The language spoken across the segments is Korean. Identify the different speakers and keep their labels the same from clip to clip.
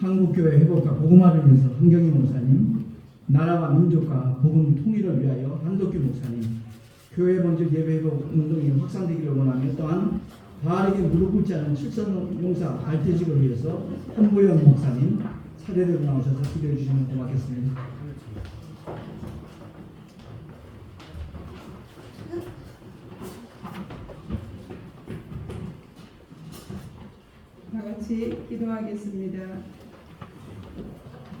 Speaker 1: 한국교회 회복과 복음화를 위해서 한경희 목사님, 나라와 민족과 복음 통일을 위하여 한덕규 목사님, 교회 본질 예배 회복 운동이 확산되기를 원하며 또한 바알에게 무릎 꿇지 않은 칠성용사 발대식을 위해서 한보영 목사님 차례대로 나오셔서 기도해 주시면 고맙겠습니다.
Speaker 2: 다 같이 기도하겠습니다.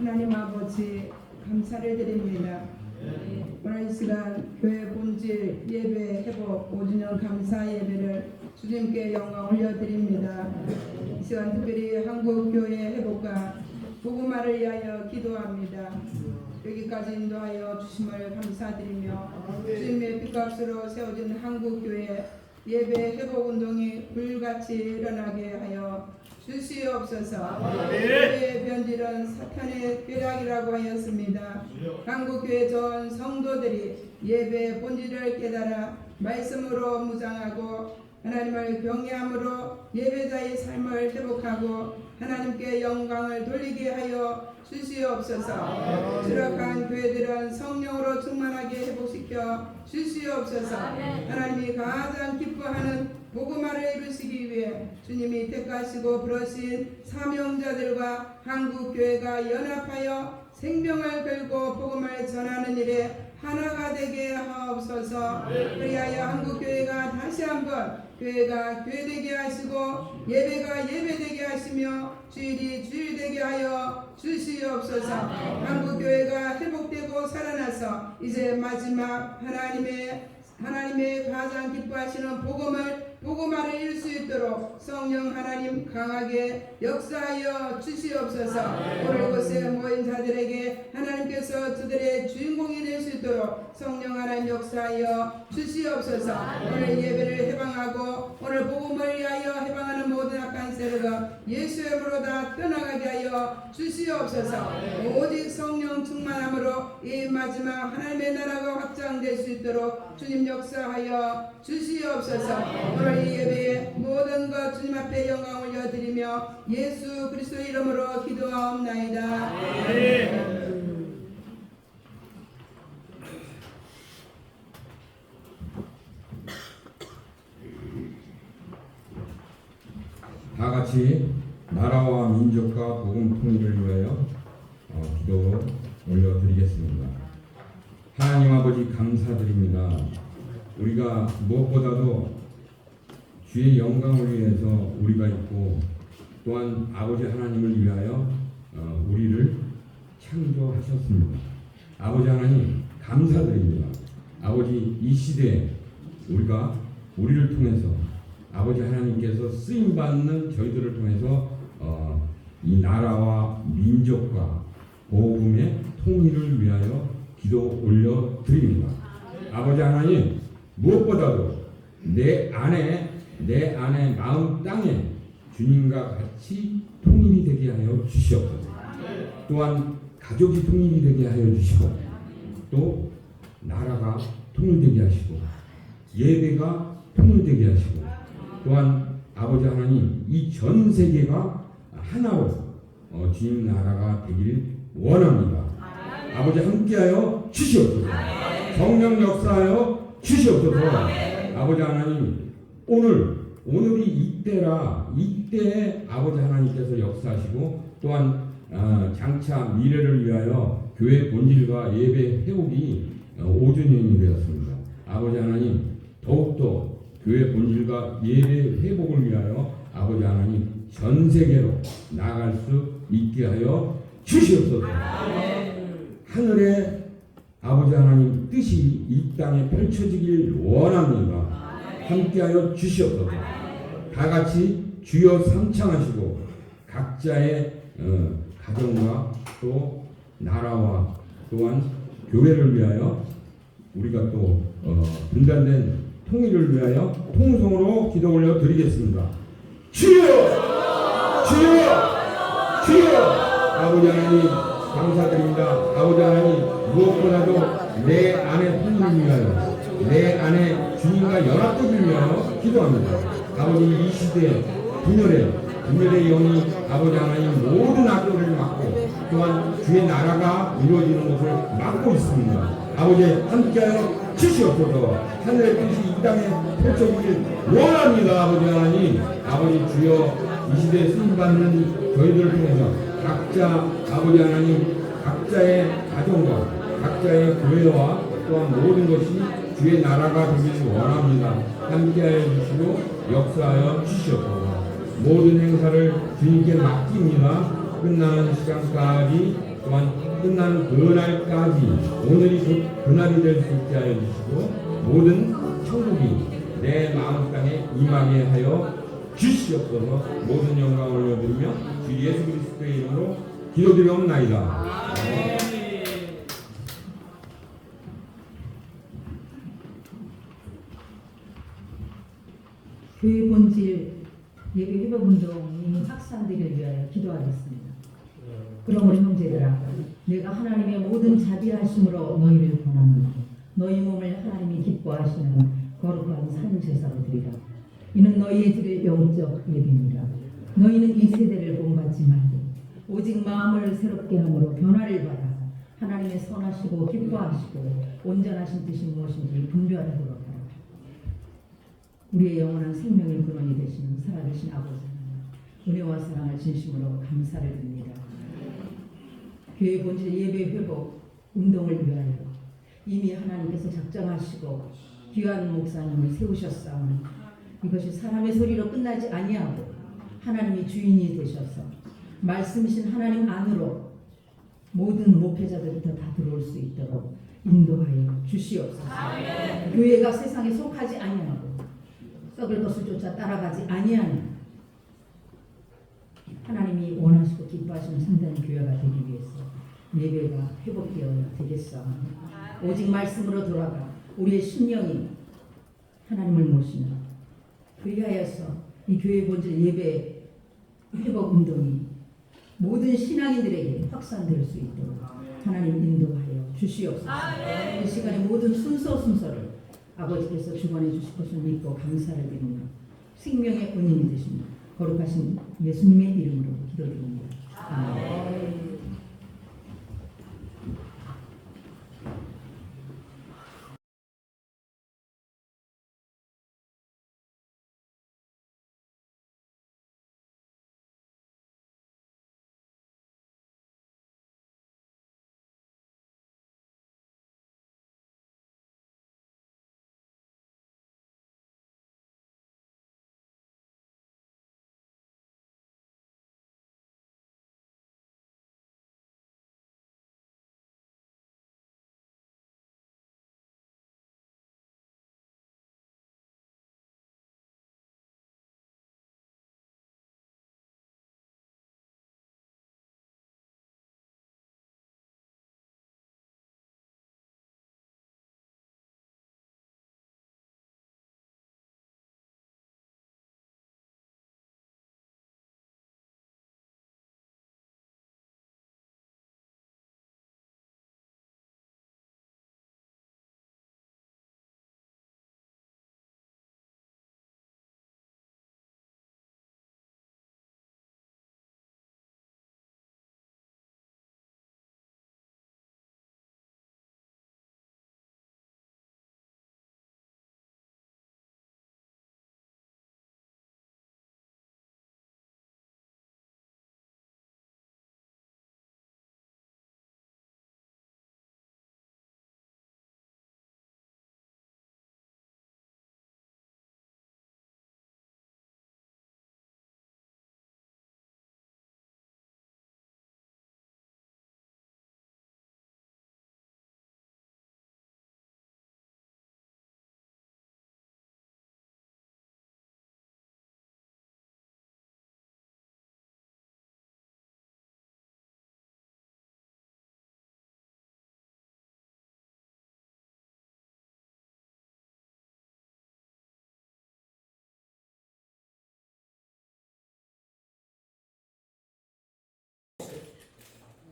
Speaker 2: 하나님 아버지 감사를 드립니다. 오늘 이 시간 교회 본질 예배 회복 5주년 감사 예배를 주님께 영광 올려드립니다. 이 시간 특별히 한국 교회 회복과 복음화를 위하여 기도합니다. 여기까지 인도하여 주심을 감사드리며 주님의 빛값으로 세워진 한국 교회 예배 회복 운동이 불같이 일어나게 하여 주시옵소서. 교회의 변질은 사탄의 꾀락이라고 하였습니다. 한국 교회 전 성도들이 예배 본질을 깨달아 말씀으로 무장하고 하나님을 경외함으로 예배자의 삶을 회복하고 하나님께 영광을 돌리게 하여 주시옵소서. 추락한 교회들은 성령으로 충만하게 회복시켜 주시옵소서. 하나님이 가장 기뻐하는 복음화를 이루시기 위해 주님이 택하시고 부르신 사명자들과 한국 교회가 연합하여 생명을 걸고 복음을 전하는 일에 하나가 되게 하옵소서. 그리하여 한국 교회가 다시 한번 교회가 교회되게 하시고 예배가 예배되게 하시며 주일이 주일되게 하여 주시옵소서. 한국 교회가 회복되고 살아나서 이제 마지막 하나님의 하나님의 가장 기뻐하시는 복음을 복음화를 이룰 수 있도록 성령 하나님 강하게 역사하여 주시옵소서. 오늘 이곳에 모인 자들에게 하나님께서 저들의 주인공이 될 수 있도록 성령 하나님 역사하여 주시옵소서. 오늘 예배를 해방하고 오늘 복음을 위하여 해방 세력은 예수의 이름으로 다 떠나가게 하여 주시옵소서. 오직 성령 충만함으로 이 마지막 하나님의 나라가 확장될 수 있도록 주님 역사하여 주시옵소서. 오늘 이 예배에 모든 것 주님 앞에 영광 올려드리며 예수 그리스도 이름으로 기도하옵나이다.
Speaker 3: 다 같이 나라와 민족과 복음 통일을 위하여 어, 기도 올려드리겠습니다. 하나님 아버지 감사드립니다. 우리가 무엇보다도 주의 영광을 위해서 우리가 있고 또한 아버지 하나님을 위하여 어, 우리를 창조하셨습니다. 아버지 하나님 감사드립니다. 아버지 이 시대에 우리가 우리를 통해서 아버지 하나님께서 쓰임 받는 저희들을 통해서 어, 이 나라와 민족과 복음의 통일을 위하여 기도 올려 드립니다. 아버지 하나님 무엇보다도 내 안에 내 안에 마음 땅에 주님과 같이 통일이 되게 하여 주시옵소서. 또한 가족이 통일이 되게 하여 주시고 또 나라가 통일되게 하시고 예배가 통일되게 하시고 또한 아버지 하나님 이 전 세계가 하나로 어, 주님 나라가 되길 원합니다. 아버지 함께하여 주시옵소서. 성령 역사하여 주시옵소서. 아버지 하나님 오늘 오늘이 이때라 이때에 아버지 하나님께서 역사하시고 또한 어, 장차 미래를 위하여 교회 본질과 예배 회복이 어, 5주년이 되었습니다. 아버지 하나님 더욱더 교회 본질과 예배 회복을 위하여 아버지 하나님 전 세계로 나갈 수 있게 하여 주시옵소서. 하늘에 아버지 하나님 뜻이 이 땅에 펼쳐지길 원합니다. 함께하여 주시옵소서. 다 같이 주여 삼창하시고 각자의 어, 가정과 또 나라와 또한 교회를 위하여 우리가 또 어, 분단된 통일을 위하여 통성으로 기도 올려 드리겠습니다. 주여! 주여! 주여! 아버지 하나님 감사드립니다. 아버지 하나님 무엇보다도 내 안에 통일을 위하여 내 안에 주님과 연합되기 위하여 기도합니다. 아버지 이 시대 분열에 구별의 영이 아버지 하나님 모든 악도를 막고 또한 주의 나라가 이루어지는 것을 막고 있습니다. 아버지 함께하여 주시옵소서 하늘의 뜻이 이 땅에 펼쳐지길 원합니다. 아버지 하나님 아버지 주여 이 시대에 쓰임받는 저희들을 통해서 각자 아버지 하나님 각자의 가정과 각자의 교회와 또한 모든 것이 주의 나라가 되기를 원합니다. 함께하여 주시고 역사하여 주시옵소서. 모든 행사를 주님께 맡깁니다. 끝나는 시간까지 또한 끝나는 그날까지 오늘이 곧 그날이 될 수 있게 하여 주시고 모든 천국이 내 마음 땅에 임하게 하여 주시옵소서 모든 영광을 올려드리며 주 예수 그리스도의 이름으로 기도드리옵나이다.
Speaker 4: 교회 본질 예배 회복 운동이 확산되기를 위하여 기도하겠습니다. 그러므로 형제들아, 내가 하나님의 모든 자비하심으로 너희를 권하노니 너희 몸을 하나님이 기뻐하시는 거룩한 산 제사로 드리라. 이는 너희의 드릴 영적 예배니라. 너희는 이 세대를 본받지 말고 오직 마음을 새롭게 함으로 변화를 받아 하나님의 선하시고 기뻐하시고 온전하신 뜻이 무엇인지 분별하도록 하라. 우리의 영원한 생명의 근원이 되시는 살아계신 아버지 은혜와 사랑을 진심으로 감사를 드립니다. 교회 본질 예배 회복 운동을 위하여 이미 하나님께서 작정하시고 귀한 목사님을 세우셨사오니 이것이 사람의 소리로 끝나지 아니하고 하나님이 주인이 되셔서 말씀이신 하나님 안으로 모든 목회자들부터 다 들어올 수 있도록 인도하여 주시옵소서. 교회가 세상에 속하지 아니하고 썩을 것을 쫓아 따라가지 아니하는 하나님이 원하시고 기뻐하시는 참된 교회가 되기 위해서 예배가 회복되어야 되겠사오니 오직 말씀으로 돌아가 우리의 심령이 하나님을 모시는 그리하여서 이 교회 본질 예배 회복 운동이 모든 신앙인들에게 확산될 수 있도록 하나님 인도하여 주시옵소서. 이 시간에 모든 순서 순서를 아버지께서 주관해 주실 것을 믿고 감사를 드리며 생명의 은인이 되신 거룩하신 예수님의 이름으로 기도드립니다. 아멘.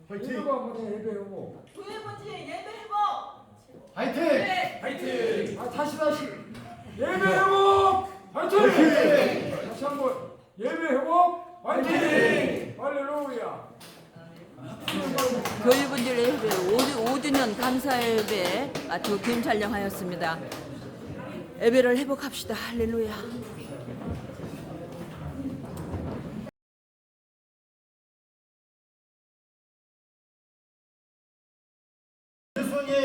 Speaker 5: 교회 본질의 예배 회복
Speaker 6: 화이팅! 화이팅!
Speaker 7: 아, 다시 다시 예배 회복 화이팅! 다시 한번 예배 회복
Speaker 6: 화이팅! 할렐루야!
Speaker 5: 교회분들 예배 5, 주년 감사 예배 마치고 긴 촬영하였습니다. 예배를 회복합시다. 할렐루야.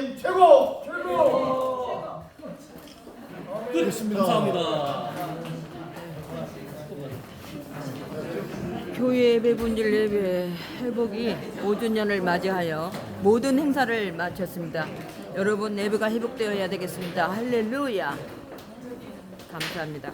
Speaker 6: 예수님 최고! 최고!
Speaker 5: 교회 예배분들 예배 회복이 5주년을 맞이하여 모든 행사를 마쳤습니다. 여러분 예배가 회복되어야 되겠습니다. 할렐루야. 감사합니다.